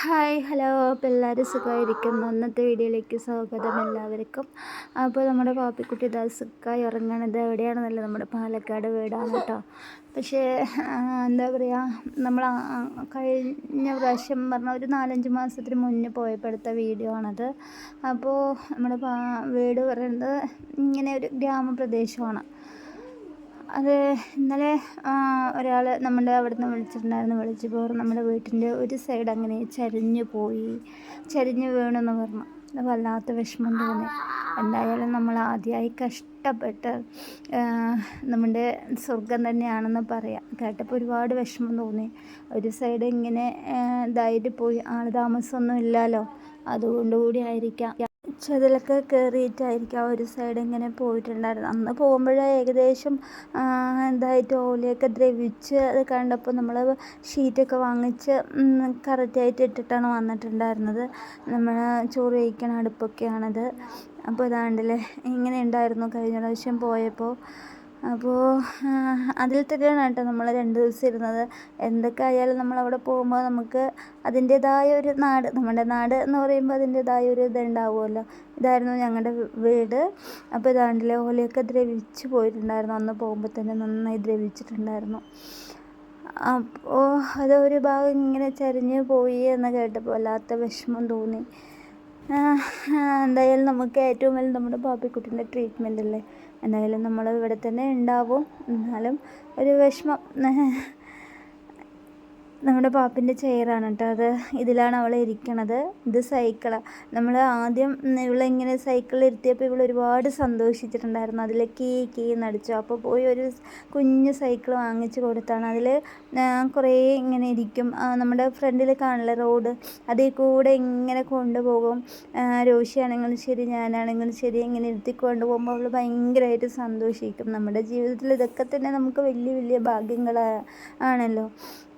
Hi hello. അപ്പോൾ എല്ലാവരും സുഖമായിരിക്കുന്നു. അന്നത്തെ വീഡിയോയിലേക്ക് സ്വാഗതം എല്ലാവർക്കും. അപ്പോൾ നമ്മുടെ പാപ്പിക്കുട്ടി ദാസുക്കായി ഇറങ്ങണത് എവിടെയാണെന്നല്ല? നമ്മുടെ പാലക്കാട് വീടാണ് കേട്ടോ. പക്ഷേ എന്താ പറയുക നമ്മൾ കഴിഞ്ഞ പ്രാവശ്യം പറഞ്ഞ ഒരു നാലഞ്ച് മാസത്തിന് മുന്നേ പോയപ്പെടുത്ത വീഡിയോ ആണത്. അപ്പോൾ നമ്മുടെ വീട് പറയുന്നത് ഇങ്ങനെ ഒരു ഗ്രാമപ്രദേശമാണ്. അത് ഇന്നലെ ഒരാൾ നമ്മുടെ അവിടെ നിന്ന് വിളിച്ചിട്ടുണ്ടായിരുന്നു. വിളിച്ചപ്പോൾ നമ്മുടെ വീട്ടിന്റെ ഒരു സൈഡ് അങ്ങനെ ചരിഞ്ഞു പോയി. ചരിഞ്ഞ് വീണെന്ന് പറഞ്ഞു. വല്ലാത്ത വിഷമം തോന്നി. എന്തായാലും നമ്മൾ ആദ്യമായി കഷ്ടപ്പെട്ട് നമ്മുടെ സ്വർഗം തന്നെയാണെന്ന് പറയാം. കേട്ടപ്പോൾ ഒരുപാട് വിഷമം തോന്നി. ഒരു സൈഡ് ഇങ്ങനെ ഇതായിട്ട് പോയി. ആൾ താമസമൊന്നും ഇല്ലല്ലോ. അതുകൊണ്ടുകൂടി ആയിരിക്കാം. ചതിലൊക്കെ കയറിയിട്ടായിരിക്കും ആ ഒരു സൈഡ് ഇങ്ങനെ പോയിട്ടുണ്ടായിരുന്നത്. അന്ന് പോകുമ്പോഴേ ഏകദേശം എന്തായിട്ട് ഓലയൊക്കെ ദ്രവിച്ച് അത് കണ്ടപ്പോൾ നമ്മൾ ഷീറ്റൊക്കെ വാങ്ങിച്ച് കറക്റ്റായിട്ട് ഇട്ടിട്ടാണ് വന്നിട്ടുണ്ടായിരുന്നത്. നമ്മൾ ചോറ് കഴിക്കണ അടുപ്പൊക്കെയാണത്. അപ്പോൾ ഇതാണ്ടല്ലേ ഇങ്ങനെ ഉണ്ടായിരുന്നു കഴിഞ്ഞ പ്രാവശ്യം പോയപ്പോൾ അപ്പോൾ അതിൽ തന്നെയാണ് കേട്ടോ നമ്മൾ രണ്ട് ദിവസം ഇരുന്നത്. എന്തൊക്കെ ആയാലും നമ്മളവിടെ പോകുമ്പോൾ നമുക്ക് അതിന്റേതായ ഒരു നാട് നമ്മുടെ നാട് എന്ന് പറയുമ്പോൾ അതിന്റേതായ ഒരു ഇതുണ്ടാവുമല്ലോ ഇതായിരുന്നു ഞങ്ങളുടെ വീട്. അപ്പോൾ ഇതാണ്ടിലെ ഓലയൊക്കെ ദ്രവിച്ച് പോയിട്ടുണ്ടായിരുന്നു. അന്ന് പോകുമ്പോൾ തന്നെ നന്നായി ദ്രവിച്ചിട്ടുണ്ടായിരുന്നു. അപ്പോൾ അതൊരു ഭാഗം ഇങ്ങനെ ചരിഞ്ഞ് പോയി എന്ന് കേട്ടപ്പോൾ വല്ലാത്ത വിഷമം തോന്നി. എന്തായാലും നമുക്ക് ഏറ്റവും വലിയ നമ്മുടെ പാപ്പിക്കുട്ടിന്റെ ട്രീറ്റ്മെന്റ് അല്ലേ? എന്തായാലും നമ്മൾ ഇവിടെ തന്നെ ഉണ്ടാവും. എന്നാലും ഒരു വിഷമം. നമ്മുടെ പാപ്പിന്റെ ചെയറാണ് കേട്ടോ അത്. ഇതിലാണ് അവൾ ഇരിക്കണത്. ഇത് സൈക്കിളാണ് നമ്മൾ ആദ്യം ഇവളിങ്ങനെ സൈക്കിളിൽ ഇരുത്തിയപ്പോൾ ഇവൾ ഒരുപാട് സന്തോഷിച്ചിട്ടുണ്ടായിരുന്നു. അതിൽ കീ കീ നടിച്ചു അപ്പോൾ പോയി ഒരു കുഞ്ഞ് സൈക്കിൾ വാങ്ങിച്ചു കൊടുത്താണ്. അതിൽ കുറേ ഇങ്ങനെ ഇരിക്കും. നമ്മുടെ ഫ്രണ്ടിൽ കാണില്ല റോഡ് അതിൽ കൂടെ ഇങ്ങനെ കൊണ്ടുപോകും. രോഷിയാണെങ്കിലും ശരി ഞാനാണെങ്കിലും ശരി ഇങ്ങനെ ഇരുത്തി കൊണ്ടുപോകുമ്പോൾ അവൾ ഭയങ്കരമായിട്ട് സന്തോഷിക്കും. നമ്മുടെ ജീവിതത്തിൽ ഇതൊക്കെ തന്നെ നമുക്ക് വലിയ വലിയ ഭാഗ്യങ്ങൾ ആണല്ലോ.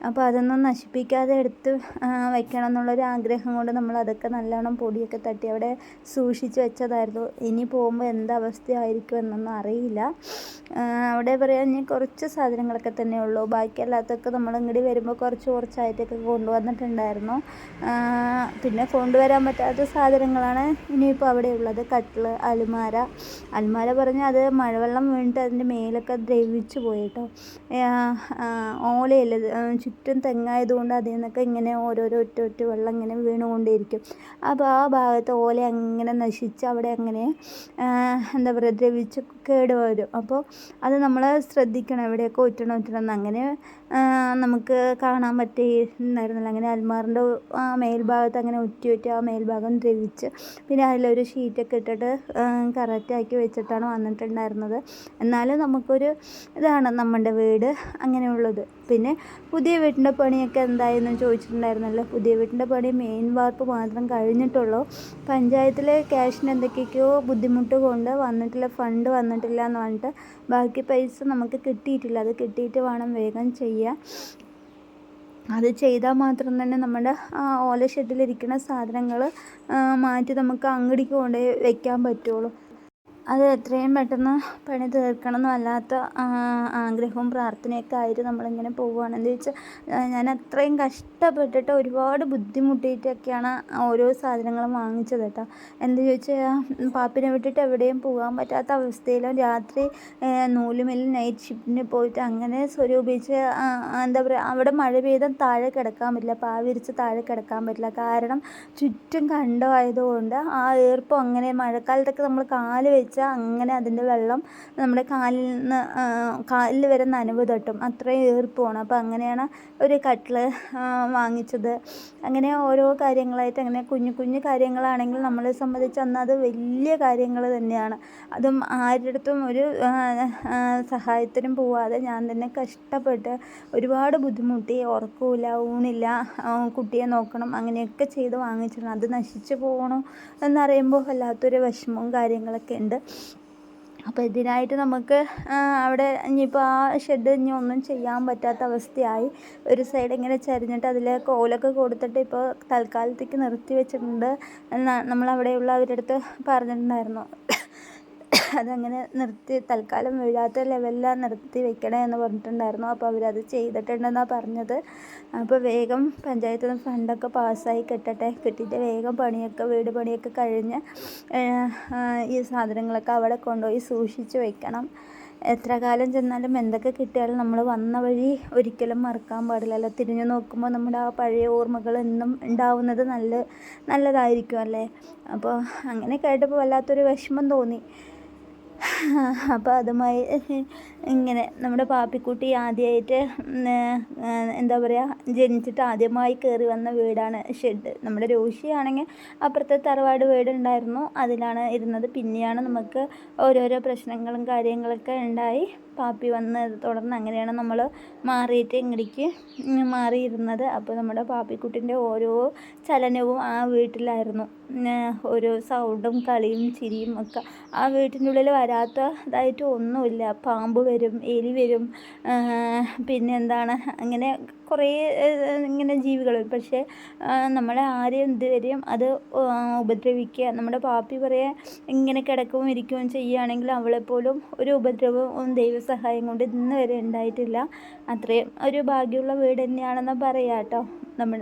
അപ്പോൾ അതൊന്നും നശിപ്പിക്കാതെ എടുത്ത് വയ്ക്കണം എന്നുള്ളൊരു ആഗ്രഹം കൊണ്ട് നമ്മൾ അതൊക്കെ നല്ലോണം പൊടിയൊക്കെ തട്ടി അവിടെ സൂക്ഷിച്ച് വെച്ചതായിരുന്നു. ഇനി പോകുമ്പോൾ എന്തവസ്ഥയായിരിക്കും എന്നൊന്നും അറിയില്ല. അവിടെ പറയാൻ ഇനി കുറച്ച് സാധനങ്ങളൊക്കെ തന്നെ ഉള്ളൂ. ബാക്കി അല്ലാത്തൊക്കെ നമ്മൾ ഇങ്ങോട്ട് വരുമ്പോൾ കുറച്ച് കുറച്ചായിട്ടൊക്കെ കൊണ്ടുവന്നിട്ടുണ്ടായിരുന്നു. പിന്നെ കൊണ്ടുവരാൻ പറ്റാത്ത സാധനങ്ങളാണ് ഇനിയിപ്പോൾ അവിടെ ഉള്ളത്. കട്ടിൽ അലുമാര. അലുമാര പറഞ്ഞാൽ അത് മഴവെള്ളം വീണിട്ട് അതിന്റെ മേലൊക്കെ ദ്രവിച്ചു പോയി കേട്ടോ. ഓലയല്ലേ ചുറ്റും തെങ്ങായതുകൊണ്ട് അതിൽ നിന്നൊക്കെ ഇങ്ങനെ ഓരോരോ ഒറ്റ ഒറ്റ വെള്ളം ഇങ്ങനെ വീണുകൊണ്ടേയിരിക്കും. അപ്പോൾ ആ ഭാഗത്ത് ഓല അങ്ങനെ നശിച്ച് അവിടെ അങ്ങനെ എന്താ പറയുക ദ്രവിച്ച് കേട് വരും അപ്പോൾ അത് നമ്മൾ ശ്രദ്ധിക്കണം എവിടെയൊക്കെ ഒറ്റണം ഒറ്റണം അങ്ങനെ നമുക്ക് കാണാൻ പറ്റിയിരുന്നായിരുന്നില്ല അങ്ങനെ അൽമാറിന്റെ ആ മേൽഭാഗത്ത് അങ്ങനെ ഒറ്റി ഒറ്റി ആ മേൽഭാഗം ദ്രവിച്ച് പിന്നെ അതിലൊരു ഷീറ്റൊക്കെ ഇട്ടിട്ട് കറക്റ്റാക്കി വെച്ചിട്ടാണ് വന്നിട്ടുണ്ടായിരുന്നത്. എന്നാലും നമുക്കൊരു ഇതാണ് നമ്മുടെ വീട് അങ്ങനെയുള്ളത്. പിന്നെ പുതിയ വീട്ടിന്റെ പണിയൊക്കെ എന്തായെന്ന് ചോദിച്ചിട്ടുണ്ടായിരുന്നല്ലോ. പുതിയ വീട്ടിന്റെ പണി മെയിൻ വാർപ്പ് മാത്രം കഴിഞ്ഞിട്ടുള്ളൂ. പഞ്ചായത്തിലെ ക്യാഷിന് എന്തൊക്കെയൊക്കെയോ ബുദ്ധിമുട്ട് കൊണ്ട് വന്നിട്ടില്ല ഫണ്ട് വന്നിട്ടില്ല എന്ന് പറഞ്ഞിട്ട് ബാക്കി പൈസ നമുക്ക് കിട്ടിയിട്ടില്ല. അത് കിട്ടിയിട്ട് വേണം വേഗം ചെയ്യാൻ. അത് ചെയ്താൽ മാത്രം തന്നെ നമ്മുടെ ഓല ഷെഡിലിരിക്കുന്ന സാധനങ്ങൾ മാറ്റി നമുക്ക് അങ്ങടിക്ക് കൊണ്ടുപോയി വെക്കാൻ പറ്റുള്ളൂ. അത് എത്രയും പെട്ടെന്ന് പണി തീർക്കണം അല്ലാത്ത ആഗ്രഹവും പ്രാർത്ഥനയൊക്കെ ആയിട്ട് നമ്മളിങ്ങനെ പോവുകയാണ്. എന്താ വെച്ചാൽ ഞാൻ അത്രയും കഷ്ടപ്പെട്ടിട്ട് ഒരുപാട് ബുദ്ധിമുട്ടിയിട്ടൊക്കെയാണ് ഓരോ സാധനങ്ങളും വാങ്ങിച്ചത് കേട്ടോ. എന്താ ചോദിച്ചാൽ പാപ്പിനെ വിട്ടിട്ട് എവിടെയും പോകാൻ പറ്റാത്ത അവസ്ഥയിലും രാത്രി നൂലുമിൽ നൈറ്റ് ഷിഫ്റ്റിന് പോയിട്ട് അങ്ങനെ സ്വരൂപിച്ച് എന്താ പറയുക അവിടെ മഴ പെയ്താൽ താഴെ കിടക്കാൻ പറ്റില്ല പാവിരിച്ച് താഴെ കിടക്കാൻ പറ്റില്ല. കാരണം ചുറ്റും കണ്ടമായതുകൊണ്ട് ആ ഈർപ്പം അങ്ങനെ മഴക്കാലത്തൊക്കെ നമ്മൾ കാൽ വെച്ച് വെച്ചാൽ അങ്ങനെ അതിന്റെ വെള്ളം നമ്മുടെ കാലിൽ നിന്ന് കാലിൽ വരെ നനവ് തട്ടും. അത്രയും ഈർപ്പമാണ്. അപ്പോൾ അങ്ങനെയാണ് ഒരു കട്ടിൽ വാങ്ങിച്ചത്. അങ്ങനെ ഓരോ കാര്യങ്ങളായിട്ട് അങ്ങനെ കുഞ്ഞു കുഞ്ഞു കാര്യങ്ങളാണെങ്കിൽ നമ്മളെ സംബന്ധിച്ച് അന്ന് അത് വലിയ കാര്യങ്ങൾ തന്നെയാണ്. അതും ആരുടെ അടുത്തും ഒരു സഹായത്തിനും പോവാതെ ഞാൻ തന്നെ കഷ്ടപ്പെട്ട് ഒരുപാട് ബുദ്ധിമുട്ടി. ഉറക്കമില്ല ഊണില്ല കുട്ടിയെ നോക്കണം അങ്ങനെയൊക്കെ ചെയ്ത് വാങ്ങിച്ചിട്ടുണ്ട്. അത് നശിച്ചു പോകണോ എന്നറിയുമ്പോൾ വല്ലാത്തൊരു വിഷമവും കാര്യങ്ങളൊക്കെ ഉണ്ട്. അപ്പോൾ ഇതിനായിട്ട് നമുക്ക് അവിടെ ഇനിയിപ്പോൾ ആ ഷെഡ് ഇനി ഒന്നും ചെയ്യാൻ പറ്റാത്ത അവസ്ഥയായി. ഒരു സൈഡ് ഇങ്ങനെ ചരിഞ്ഞിട്ട് അതിൽ കോലൊക്കെ കൊടുത്തിട്ട് ഇപ്പോൾ തൽക്കാലത്തേക്ക് നിർത്തി വെച്ചിട്ടുണ്ട് നമ്മൾ അവിടെയുള്ള അവരുടെ അടുത്ത് പറഞ്ഞിട്ടുണ്ടായിരുന്നു. അതങ്ങനെ നിർത്തി തൽക്കാലം വീഴാത്ത ലെവലിലാണ് നിർത്തി വെക്കണേ എന്ന് പറഞ്ഞിട്ടുണ്ടായിരുന്നു. അപ്പോൾ അവരത് ചെയ്തിട്ടുണ്ടെന്നാണ് പറഞ്ഞത്. അപ്പോൾ വേഗം പഞ്ചായത്തിൽ നിന്ന് ഫണ്ടൊക്കെ പാസ്സായി കിട്ടട്ടെ. കിട്ടിയിട്ട് വേഗം പണിയൊക്കെ വീട് പണിയൊക്കെ കഴിഞ്ഞ് ഈ സാധനങ്ങളൊക്കെ അവിടെ കൊണ്ടുപോയി സൂക്ഷിച്ച് വെക്കണം. എത്ര കാലം ചെന്നാലും എന്തൊക്കെ കിട്ടിയാലും നമ്മൾ വന്ന വഴി ഒരിക്കലും മറക്കാൻ പാടില്ലല്ലോ തിരിഞ്ഞു നോക്കുമ്പോൾ നമ്മുടെ ആ പഴയ ഓർമ്മകൾ എന്നും ഉണ്ടാവുന്നത് നല്ല നല്ലതായിരിക്കും അല്ലേ? അപ്പോൾ അങ്ങനെ കേട്ടപ്പോൾ വല്ലാത്തൊരു വിഷമം തോന്നി. അപ്പോൾ അതുമായി ഇങ്ങനെ നമ്മുടെ പാപ്പിക്കുട്ടി ആദ്യമായിട്ട് എന്താ പറയുക ജനിച്ചിട്ട് ആദ്യമായി കയറി വന്ന വീടാണ് ഷെഡ്. നമ്മുടെ രോഷിയാണെങ്കിൽ അപ്പുറത്തെ തറവാട് വീടുണ്ടായിരുന്നു. അതിലാണ് ഇരുന്നത്. പിന്നെയാണ് നമുക്ക് ഓരോരോ പ്രശ്നങ്ങളും കാര്യങ്ങളൊക്കെ ഉണ്ടായി പാപ്പി വന്ന് തുടർന്ന് അങ്ങനെയാണ് നമ്മൾ മാറിയിട്ട് ഇങ്ങടേക്ക് മാറിയിരുന്നത്. അപ്പോൾ നമ്മുടെ പാപ്പിക്കുട്ടിന്റെ ഓരോ ചലനവും ആ വീട്ടിലായിരുന്നു. ഓരോ സൗണ്ടും കളിയും ചിരിയും ഒക്കെ ആ വീട്ടിന്റെ ഉള്ളിൽ വരാത്തതായിട്ട് ഒന്നുമില്ല. പാമ്പ് വരും എലി വരും പിന്നെ എന്താണ് അങ്ങനെ കുറേ ഇങ്ങനെ ജീവികൾ. പക്ഷേ നമ്മളെ ആരെയും ഇതുവരെയും അത് ഉപദ്രവിക്കുക നമ്മുടെ പാപ്പി പറയാൻ ഇങ്ങനെ കിടക്കുകയും ഇരിക്കുകയും ചെയ്യുകയാണെങ്കിൽ അവളെപ്പോലും ഒരു ഉപദ്രവവും ദൈവസഹായം കൊണ്ട് ഇന്ന് വരെ ഉണ്ടായിട്ടില്ല. അത്രയും ഒരു ഭാഗ്യമുള്ള വീട് തന്നെയാണെന്ന് പറയാം കേട്ടോ നമ്മൾ.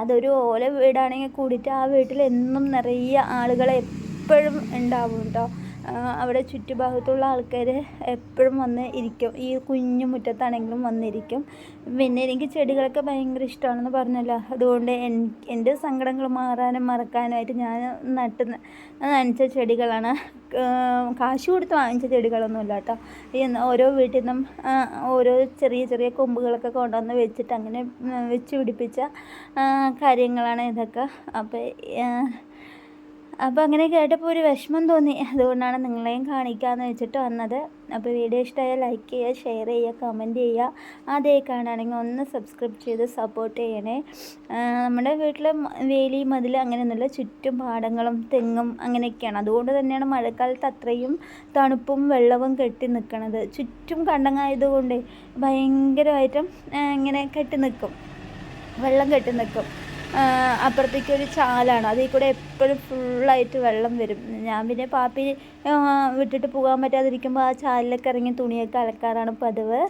അതൊരു ഓല വീടാണെങ്കിൽ കൂടിയിട്ട് ആ വീട്ടിൽ എന്നും നിറയെ ആളുകൾ എപ്പോഴും ഉണ്ടാവും കേട്ടോ അവിടെ ചുറ്റുഭാഗത്തുള്ള ആൾക്കാർ എപ്പോഴും വന്ന് ഇരിക്കും. ഈ കുഞ്ഞു മുറ്റത്താണെങ്കിലും വന്നിരിക്കും. പിന്നെ എനിക്ക് ചെടികളൊക്കെ ഭയങ്കര ഇഷ്ടമാണെന്ന് പറഞ്ഞല്ലോ. അതുകൊണ്ട് എന്റെ സങ്കടങ്ങൾ മാറാനും മറക്കാനുമായിട്ട് ഞാൻ നട്ട് നനച്ച ചെടികളാണ്. കാശ് കൊടുത്ത് വാങ്ങിച്ച ചെടികളൊന്നുമില്ല കേട്ടോ ഓരോ വീട്ടിൽ നിന്നും ഓരോ ചെറിയ ചെറിയ കൊമ്പുകളൊക്കെ കൊണ്ടുവന്ന് വെച്ചിട്ട് അങ്ങനെ വെച്ച് പിടിപ്പിച്ച കാര്യങ്ങളാണ് ഇതൊക്കെ. അപ്പോൾ അപ്പോൾ അങ്ങനെ കേട്ടപ്പോൾ ഒരു വിഷമം തോന്നി. അതുകൊണ്ടാണ് നിങ്ങളെയും കാണിക്കാമെന്ന് വെച്ചിട്ട് വന്നത്. അപ്പോൾ വീഡിയോ ഇഷ്ടമായാൽ ലൈക്ക് ചെയ്യുക ഷെയർ ചെയ്യുക കമന്റ് ചെയ്യുക. അതേ കാണുകയാണെങ്കിൽ ഒന്ന് സബ്സ്ക്രൈബ് ചെയ്ത് സപ്പോർട്ട് ചെയ്യണേ. നമ്മുടെ വീട്ടിൽ വേലി മതിൽ അങ്ങനെയൊന്നുമില്ല. ചുറ്റും പാടങ്ങളും തെങ്ങും അങ്ങനെയൊക്കെയാണ്. അതുകൊണ്ട് തന്നെയാണ് മഴക്കാലത്ത് അത്രയും തണുപ്പും വെള്ളവും കെട്ടി നിൽക്കണത് ചുറ്റും കണ്ടങ്ങായതുകൊണ്ട് ഭയങ്കരമായിട്ടും ഇങ്ങനെ കെട്ടി നിൽക്കും വെള്ളം കെട്ടി നിൽക്കും അപ്പുറത്തേക്ക് ഒരു ചാലാണ്. അതിൽ കൂടെ എപ്പോഴും ഫുള്ളായിട്ട് വെള്ളം വരും. ഞാൻ പിന്നെ പാപ്പി വിട്ടിട്ട് പോകാൻ പറ്റാതിരിക്കുമ്പോൾ ആ ചാലിലൊക്കെ ഇറങ്ങി തുണിയൊക്കെ അലക്കാറാണ് പതിവ്.